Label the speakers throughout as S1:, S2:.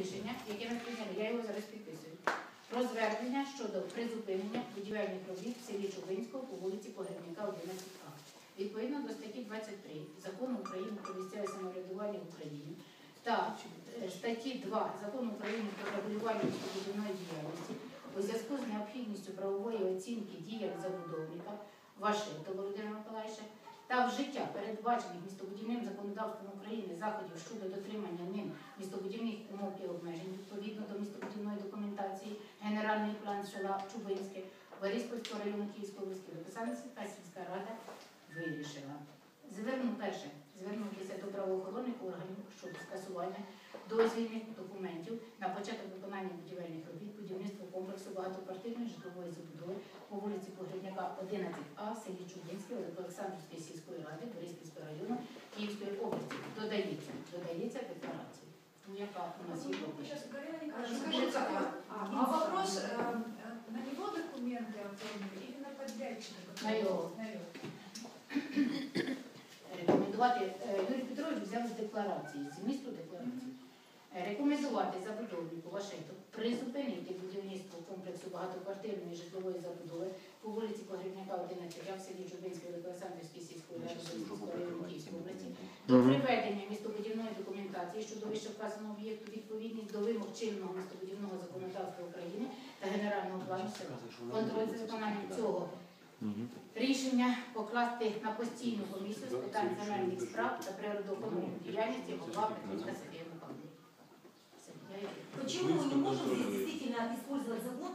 S1: рішення, яке ми прийняли, я його зараз підписую. Про звернення щодо призупинення будівельних робіт в селі Чубинського по вулиці Погребника 11А. Відповідно до статті 23 Закону України про місцеве самоврядування в Україні та е, статті 2 Закону України про регулювання містобудівної діяльності у зв'язку з необхідністю правової оцінки діям забудовника Вашето Володимира Миколаївича та вжиття передбачених містобудівним законодавством України заходів щодо дотримання ним містобудівних умов і обмежень відповідно до містобудівної документації, генеральний села Чубинське, Бориспільського району Київської області, Олександрівська сільська рада вирішила. Зверну перше, звернутися до правоохоронних органів щодо скасування дозвільних документів на початок виконання будівельних робіт будівництва комплексу багатоквартирної житлової забудови по вулиці Погребняка 11А, селі Чубинське, Олександрівської сільської ради, Бориспільського району Київської області. Додається, додається декларація, ну, яка у нас є какая?
S2: а, а вопрос, него документы оформили или на подрядчика?
S1: На его.
S2: На его.
S1: рекомендувати е, Юрій Петрович взяв з декларації, з місту декларації. Е, Рекомендувати забудовнику Вашето призупинити будівництво комплексу багатоквартирної житлової забудови по вулиці Погребняка 11 а в селі Чубинської Олександрівської сільської ради області. До приведення містобудівної документації щодо вищевказаного об'єкту відповідність до вимог чинного містобудівного законодавства України та генерального плану села. Контроль за виконанням цього Рішення покласти на постійну комісію з питань земельних справ та природоохоронної діяльності голова Петрівка Сергія я
S3: Почему мы не можем действительно использовать закон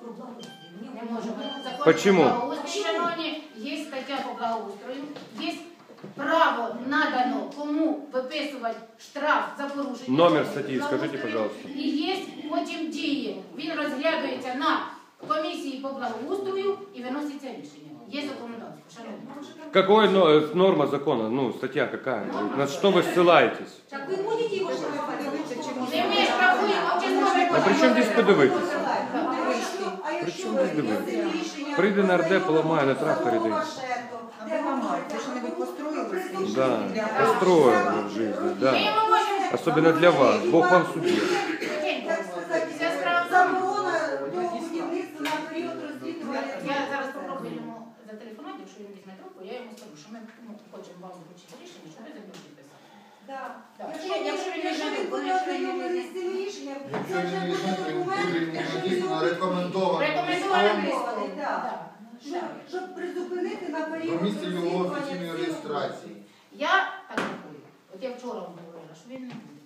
S1: можемо. Закон
S4: Почему?
S1: про благоустрій, шановні, є стаття по благоустрою, є право надано кому виписувати штраф за порушення.
S4: Номер
S1: закону
S4: статті
S1: про
S4: скажіть,
S1: благоустрій.
S4: пожалуйста.
S1: І є потім дії. Він розглядується на комісії по благоустрою і виноситься рішення. Є законодавство, шановні.
S4: Какой но- э, норма закона? Ну, статья какая? На что вы ссылаетесь?
S3: Так вы будете его штрафовать?
S1: Не ми штрафуємо, участковий
S4: А при чому здесь подивитися? При чому здесь дивитися? Прийде на РД, поламає на тракторі,
S5: А
S6: де
S5: ви ви ж не
S6: про
S4: Да,
S6: для
S4: в жизни,
S1: Ми
S4: да. Особенно для вас. Бог вам
S6: заборона до будівництва на період розслідування.
S1: Я зараз попробую йому зателефонувати, якщо він візьме трубку, я йому скажу, що ми ну, хочемо вам вручити рішення, що ви за нього підписали.
S6: Да.
S1: Так.
S6: Якщо
S1: Якщо
S6: якщо
S1: він
S6: він якщо він буде ознайомлений з цим рішенням,
S7: Якщо
S6: це вже
S7: він
S6: буде документ, якщо він
S7: рекомендовано.
S1: Листом.
S6: так.
S1: Так.
S6: щоб, щоб призупинити на
S7: До
S6: період
S7: місця його
S6: розслідування
S7: офіційної реєстрації.
S1: Я так рахую. От я вчора вам говорила, що він не буде.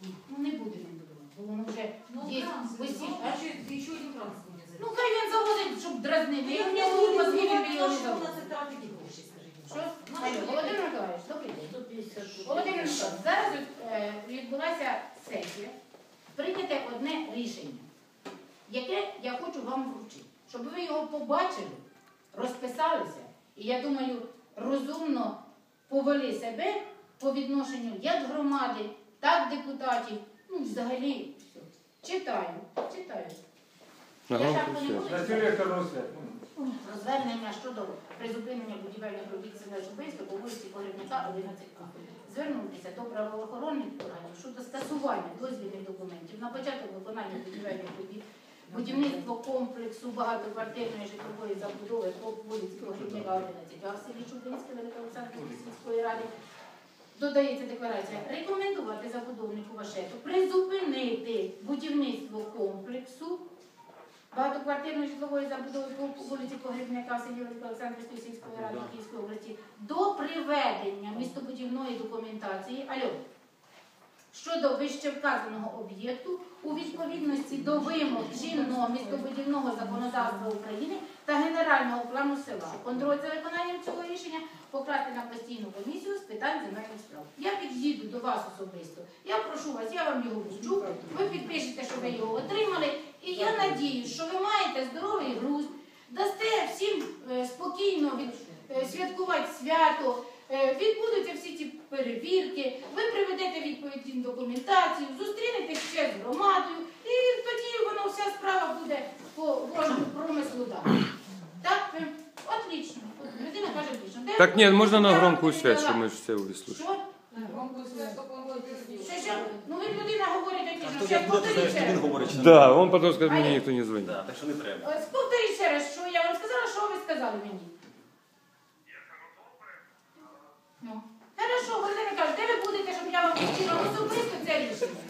S1: будувати. Ну не буде він будувати, бо воно вже
S3: Ну,
S1: є висів.
S3: ну, еще, еще один транспорт не
S1: Ну хай він заводить, щоб дразнити.
S3: Я
S1: Я
S3: не буду
S1: би його не
S3: що у це тратить гроші, скажіть.
S1: Що? Алло, Володимир Миколаївич, добрий день. Володимир Миколаївич, зараз е, відбулася сесія. Прийняте одне рішення, яке я хочу вам вручити, щоб ви його побачили, розписалися, і я думаю, розумно повели себе по відношенню як громади, так депутатів, ну взагалі все. Читаю, читаю.
S4: На
S1: Я
S4: громкую
S1: не буду
S8: На телевізор свят.
S1: про звернення щодо призупинення будівельних робіт села Чубинська по вулиці Погребника 11А. Звернутися до правоохоронних органів щодо скасування дозвільних документів на початок виконання будівельних робіт, будівництво комплексу багатоквартирної житлової забудови по вулиці Погребника 11А в селі Чубинське Великоолександрівської сільської ради. Додається декларація. Рекомендувати забудовнику Вашету призупинити будівництво комплексу багатоквартирної житлової забудови по вулиці Погребняка в селі Олександрівської сільської ради Київської області до приведення містобудівної документації. Альо, щодо вищевказаного об'єкту у відповідності до вимог чинного містобудівного законодавства України та генерального плану села. Контроль за виконанням цього рішення покласти на постійну комісію з питань земельних справ. Я під'їду до вас особисто. Я прошу вас, я вам його вручу. Ви підпишете, що ви його отримали. І я надіюсь, що ви маєте здоровий глузд, дасте всім е, спокійно від, е, святкувати свято, Е, відбудуться всі ці перевірки, ви приведете відповідну документацію, зустрінете ще з громадою, і тоді воно вся справа буде по ворогу промислу далі. Так? Е, отлічно. Людина каже, отлично. Де
S4: Так ні, можна на громкую
S1: свят,
S4: чтобы мы все услышали.
S1: Що? Що, що? Ну ви людина говорить, що ще повторіть
S5: ще раз.
S4: Да, он не
S5: дзвонить. Так що не треба.
S1: Е, Повторіть ще раз, що я вам сказала, що ви сказали мені. Ну. Хорошо, Володимир каже, де ви будете, щоб я вам включила особисто це рішення?